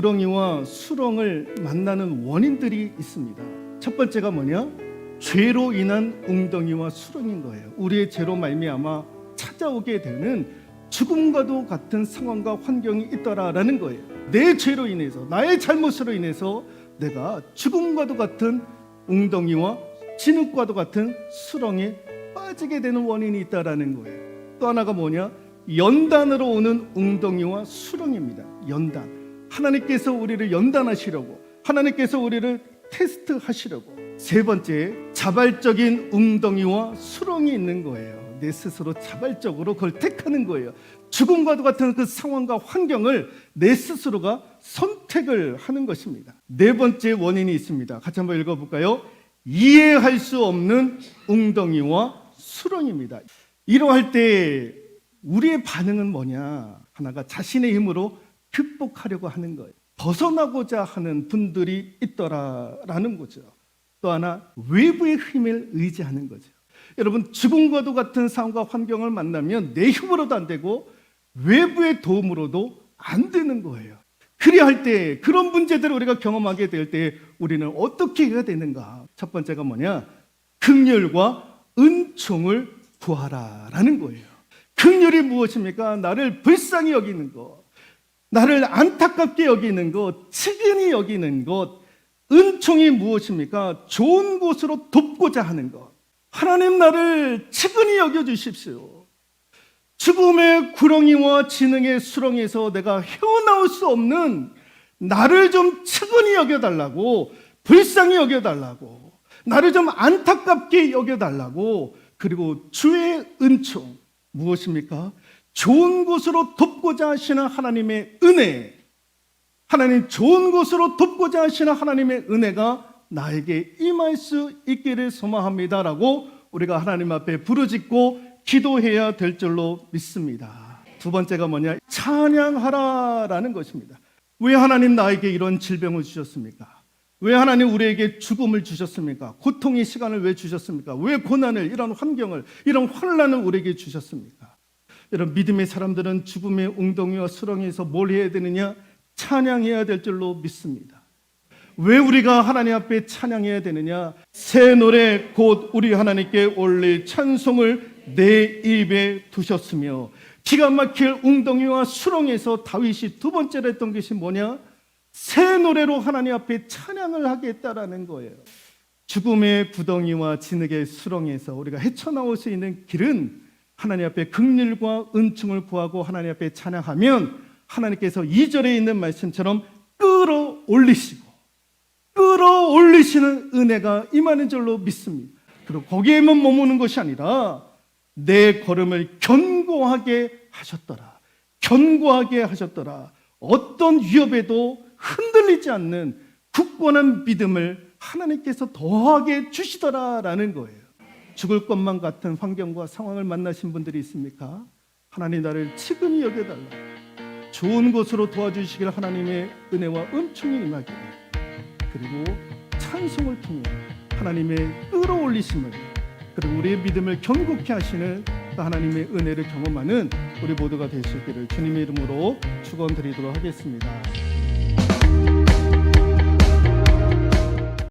우리를 만나는 원인들이 있습니다. 첫 번째가 뭐냐? 죄로 인한 웅덩이와 수렁인 거예요. 우리의 죄로 말미암아 찾아오게 되는 죽음과도 같은 상황과 환경이 있더라라는 거예요. 내 죄로 인해서 나의 잘못으로 인해서 내가 죽음과도 같은 웅덩이와 진흙과도 같은 수렁에 빠지게 되는 원인이 있다라는 거예요. 또 하나가 뭐냐? 연단으로 오는 웅덩이와 수렁입니다. 연단. 하나님께서 우리를 연단하시려고 하나님께서 우리를 테스트하시려고 세 번째 자발적인 웅덩이와 수렁이 있는 거예요. 내 스스로 자발적으로 그걸 택하는 거예요. 죽음과도 같은 그 상황과 환경을 내 스스로가 선택을 하는 것입니다. 네 번째 원인이 있습니다. 같이 한번 읽어볼까요? 이해할 수 없는 웅덩이와 수렁입니다. 이러할 때 우리의 반응은 뭐냐? 하나가 자신의 힘으로 극복하려고 하는 거예요. 벗어나고자 하는 분들이 있더라라는 거죠. 또 하나 외부의 힘을 의지하는 거죠. 여러분 죽음과도 같은 상황과 환경을 만나면 내 힘으로도 안 되고 외부의 도움으로도 안 되는 거예요. 그리할 때 그런 문제들을 우리가 경험하게 될 때 우리는 어떻게 해야 되는가? 첫 번째가 뭐냐? 극률과 은총을 구하라라는 거예요. 극률이 무엇입니까? 나를 불쌍히 여기는 것, 나를 안타깝게 여기는 것, 측은히 여기는 것, 은총이 무엇입니까? 좋은 곳으로 돕고자 하는 것. 하나님 나를 측은히 여겨 주십시오. 죽음의 구렁이와 지능의 수렁에서 내가 헤어나올 수 없는 나를 좀 측은히 여겨달라고, 불쌍히 여겨달라고, 나를 좀 안타깝게 여겨달라고, 그리고 주의 은총, 무엇입니까? 좋은 곳으로 돕고자 하시는 하나님의 은혜, 하나님 좋은 곳으로 돕고자 하시는 하나님의 은혜가 나에게 임할 수 있기를 소망합니다라고 우리가 하나님 앞에 부르짖고 기도해야 될 줄로 믿습니다. 두 번째가 뭐냐? 찬양하라라는 것입니다. 왜 하나님 나에게 이런 질병을 주셨습니까? 왜 하나님 우리에게 죽음을 주셨습니까? 고통의 시간을 왜 주셨습니까? 왜 고난을 이런 환경을 이런 환란을 우리에게 주셨습니까? 여러분 믿음의 사람들은 죽음의 웅덩이와 수렁에서 뭘 해야 되느냐? 찬양해야 될 줄로 믿습니다. 왜 우리가 하나님 앞에 찬양해야 되느냐? 새 노래 곧 우리 하나님께 올릴 찬송을 내 입에 두셨으며 기가 막힐 웅덩이와 수렁에서 다윗이 두 번째로 했던 것이 뭐냐? 새 노래로 하나님 앞에 찬양을 하겠다라는 거예요. 죽음의 구덩이와 진흙의 수렁에서 우리가 헤쳐나올 수 있는 길은 하나님 앞에 극률과 은총을 구하고 하나님 앞에 찬양하면 하나님께서 2절에 있는 말씀처럼 끌어올리시고 끌어올리시는 은혜가 임하는 줄로 믿습니다. 그리고 거기에만 머무는 것이 아니라 내 걸음을 견고하게 하셨더라. 견고하게 하셨더라. 어떤 위협에도 흔들리지 않는 굳건한 믿음을 하나님께서 더하게 주시더라라는 거예요. 죽을 것만 같은 환경과 상황을 만나신 분들이 있습니까? 하나님 나를 치근히 여겨달라. 좋은 곳으로 도와주시길 하나님의 은혜와 은총이 임하기를 그리고 찬송을 통해 하나님의 끌어올리심을 그리고 우리의 믿음을 견고케 하시는 그 하나님의 은혜를 경험하는 우리 모두가 되시기를 주님의 이름으로 축원드리도록 하겠습니다.